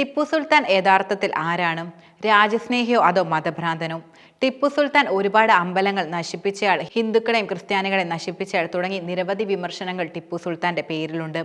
ടിപ്പു സുൽത്താൻ യഥാർത്ഥത്തിൽ ആരാണ്? രാജ്യസ്നേഹിയോ അതോ മതഭ്രാന്തനോ? ടിപ്പു സുൽത്താൻ ഒരുപാട് അമ്പലങ്ങൾ നശിപ്പിച്ചയാൾ ഹിന്ദുക്കളെയും ക്രിസ്ത്യാനികളെയും നശിപ്പിച്ചയാൾ തുടങ്ങി നിരവധി വിമർശനങ്ങൾ ടിപ്പു സുൽത്താന്റെ പേരിലുണ്ട്.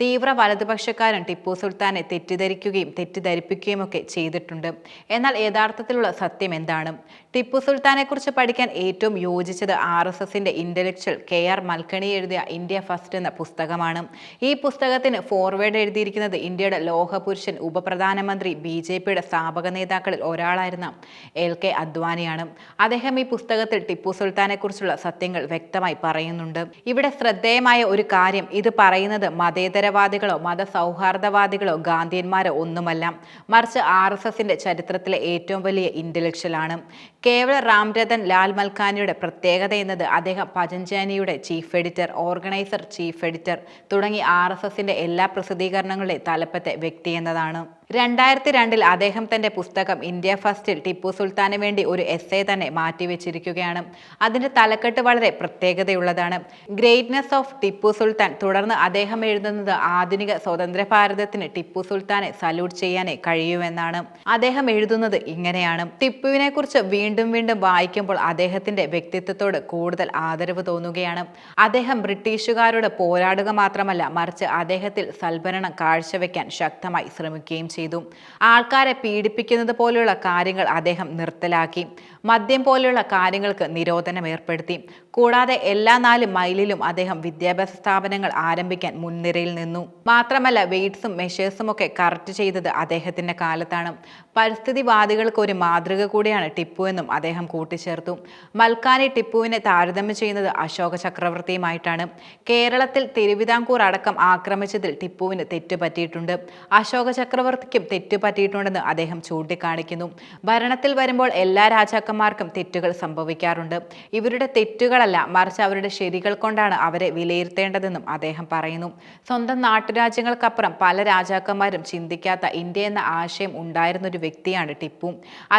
തീവ്ര വലതുപക്ഷക്കാരൻ ടിപ്പു സുൽത്താനെ തെറ്റിദ്ധരിക്കുകയും തെറ്റിദ്ധരിപ്പിക്കുകയും ഒക്കെ ചെയ്തിട്ടുണ്ട്. എന്നാൽ യഥാർത്ഥത്തിലുള്ള സത്യം എന്താണ്? ടിപ്പു സുൽത്താനെക്കുറിച്ച് പഠിക്കാൻ ഏറ്റവും യോജിച്ചത് ആർ എസ് എസിന്റെ ഇന്റലക്ച്വൽ കെ ആർ മൽക്കണി എഴുതിയ ഇന്ത്യ ഫസ്റ്റ് എന്ന പുസ്തകമാണ്. ഈ പുസ്തകത്തിന് ഫോർവേഡ് എഴുതിയിരിക്കുന്നത് ഇന്ത്യയുടെ ലോഹപുരുഷൻ ഉപപ്രധാനമന്ത്രി ബി ജെ പിയുടെ സ്ഥാപക നേതാക്കളിൽ ഒരാളായിരുന്ന എൽ കെ അദ്വാനിയാണ്. അദ്ദേഹം ഈ പുസ്തകത്തിൽ ടിപ്പു സുൽത്താനെക്കുറിച്ചുള്ള സത്യങ്ങൾ വ്യക്തമായി പറയുന്നുണ്ട്. ഇവിടെ ശ്രദ്ധേയമായ ഒരു കാര്യം ഇത് പറയുന്നത് മതേതരവാദികളോ മതസൗഹാർദ്ദവാദികളോ ഗാന്ധിയന്മാരോ ഒന്നുമല്ല. മറിച്ച് ആർ എസ് എസിന്റെ ചരിത്രത്തിലെ ഏറ്റവും വലിയ ഇന്റലക്ച്വലാണ്. കേവല രാംരതൻ ലാൽ മൽക്കാനിയുടെ പ്രത്യേകത എന്നത് അദ്ദേഹം പജഞ്ചാനിയുടെ chief editor organiser chief editor തുടങ്ങി ആർ എല്ലാ പ്രസിദ്ധീകരണങ്ങളുടെ തലപ്പത്തെ വ്യക്തി എന്നതാണ്. രണ്ടായിരത്തി രണ്ടിൽ അദ്ദേഹം തന്റെ പുസ്തകം ഇന്ത്യ ഫസ്റ്റിൽ ടിപ്പു സുൽത്താന് വേണ്ടി ഒരു എസ് എ തന്നെ മാറ്റിവെച്ചിരിക്കുകയാണ്. അതിന്റെ തലക്കെട്ട് വളരെ പ്രത്യേകതയുള്ളതാണ്. ഗ്രേറ്റ്നെസ് ഓഫ് ടിപ്പു സുൽത്താൻ തുടർന്ന് അദ്ദേഹം എഴുതുന്നത് ആധുനിക സ്വതന്ത്ര ഭാരതത്തിന് ടിപ്പു സുൽത്താനെ സല്യൂട്ട് ചെയ്യാനേ കഴിയുമെന്നാണ്. അദ്ദേഹം എഴുതുന്നത് ഇങ്ങനെയാണ്. ടിപ്പുവിനെ കുറിച്ച് വീണ്ടും വീണ്ടും വായിക്കുമ്പോൾ അദ്ദേഹത്തിന്റെ വ്യക്തിത്വത്തോട് കൂടുതൽ ആദരവ് തോന്നുകയാണ്. അദ്ദേഹം ബ്രിട്ടീഷുകാരോട് പോരാടുക മാത്രമല്ല മറിച്ച് അദ്ദേഹത്തിൽ സൽഭരണം കാഴ്ചവെക്കാൻ ശക്തമായി ശ്രമിക്കുകയും ചെയ്തു. ആൾക്കാരെ പീഡിപ്പിക്കുന്നത് പോലെയുള്ള കാര്യങ്ങൾ അദ്ദേഹം നിർത്തലാക്കി. മദ്യം പോലെയുള്ള കാര്യങ്ങൾക്ക് നിരോധനം ഏർപ്പെടുത്തി. കൂടാതെ എല്ലാ നാല് മൈലിലും അദ്ദേഹം വിദ്യാഭ്യാസ സ്ഥാപനങ്ങൾ ആരംഭിക്കാൻ മുൻനിരയിൽ നിന്നു. മാത്രമല്ല വെയ്റ്റ്സും മെഷേഴ്സും ഒക്കെ കറക്റ്റ് ചെയ്തത് അദ്ദേഹത്തിന്റെ കാലത്താണ്. പരിസ്ഥിതിവാദികൾക്ക് ഒരു മാതൃക കൂടിയാണ് ടിപ്പു എന്നും അദ്ദേഹം കൂട്ടിച്ചേർത്തു. മൽക്കാനി ടിപ്പുവിനെ താരതമ്യം ചെയ്യുന്നത് അശോക ചക്രവർത്തിയുമായിട്ടാണ്. കേരളത്തിൽ തിരുവിതാംകൂർ അടക്കം ആക്രമിച്ചതിൽ ടിപ്പുവിന് തെറ്റുപറ്റിയിട്ടുണ്ട്. അശോക ചക്രവർത്തിക്കും തെറ്റുപറ്റിയിട്ടുണ്ടെന്ന് അദ്ദേഹം ചൂണ്ടിക്കാണിക്കുന്നു. ഭരണത്തിൽ വരുമ്പോൾ എല്ലാ രാജാക്കന്മാർക്കും തെറ്റുകൾ സംഭവിക്കാറുണ്ട്. ഇവരുടെ തെറ്റുകളല്ല മറിച്ച് അവരുടെ ശരികൾ കൊണ്ടാണ് അവരെ വിലയിരുത്തേണ്ടതെന്നും അദ്ദേഹം പറയുന്നു. സ്വന്തം നാട്ടുരാജ്യങ്ങൾക്കപ്പുറം പല രാജാക്കന്മാരും ചിന്തിക്കാത്ത ഇന്ത്യ എന്ന ആശയം ഉണ്ടായിരുന്ന ഒരു വ്യക്തിയാണ് ടിപ്പു.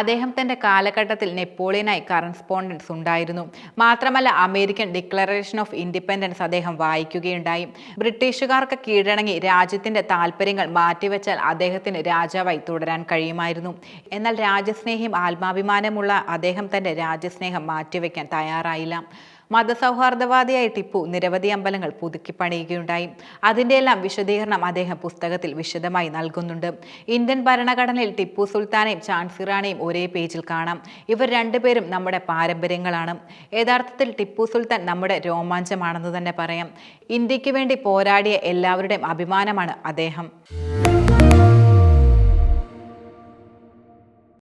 അദ്ദേഹം തന്റെ കാലഘട്ടത്തിൽ നെപ്പോളിയനായി കറസ്പോണ്ടൻസ് ഉണ്ടായിരുന്നു. മാത്രമല്ല അമേരിക്കൻ ഡിക്ലറേഷൻ ഓഫ് ഇൻഡിപെൻഡൻസ് അദ്ദേഹം വായിക്കുകയുണ്ടായി. ബ്രിട്ടീഷുകാർക്ക് കീഴടങ്ങി രാജ്യത്തിന്റെ താല്പര്യങ്ങൾ മാറ്റിവെച്ചാൽ അദ്ദേഹത്തിന് രാജാവായി തുടരാൻ കഴിയുമായിരുന്നു. എന്നാൽ രാജ്യസ്നേഹിയും ആത്മാഭിമാനമുള്ള അദ്ദേഹം തന്റെ രാജ്യസ്നേഹം മാറ്റിവെക്കാൻ തയ്യാറായില്ല. മതസൗഹാർദ്ദവാദിയായ ടിപ്പു നിരവധി അമ്പലങ്ങൾ പുതുക്കി പണിയുകയുണ്ടായി. അതിന്റെ എല്ലാം വിശദീകരണം അദ്ദേഹം പുസ്തകത്തിൽ വിശദമായി നൽകുന്നുണ്ട്. ഇന്ത്യൻ ഭരണഘടനയിൽ ടിപ്പു സുൽത്താനെയും ചാൻസിറാനെയും ഒരേ പേജിൽ കാണാം. ഇവർ രണ്ടുപേരും നമ്മുടെ പാരമ്പര്യങ്ങളാണ്. യഥാർത്ഥത്തിൽ ടിപ്പു സുൽത്താൻ നമ്മുടെ രോമാഞ്ചമാണെന്ന് തന്നെ പറയാം. ഇന്ത്യയ്ക്ക് വേണ്ടി പോരാടിയ എല്ലാവരുടെയും അഭിമാനമാണ് അദ്ദേഹം.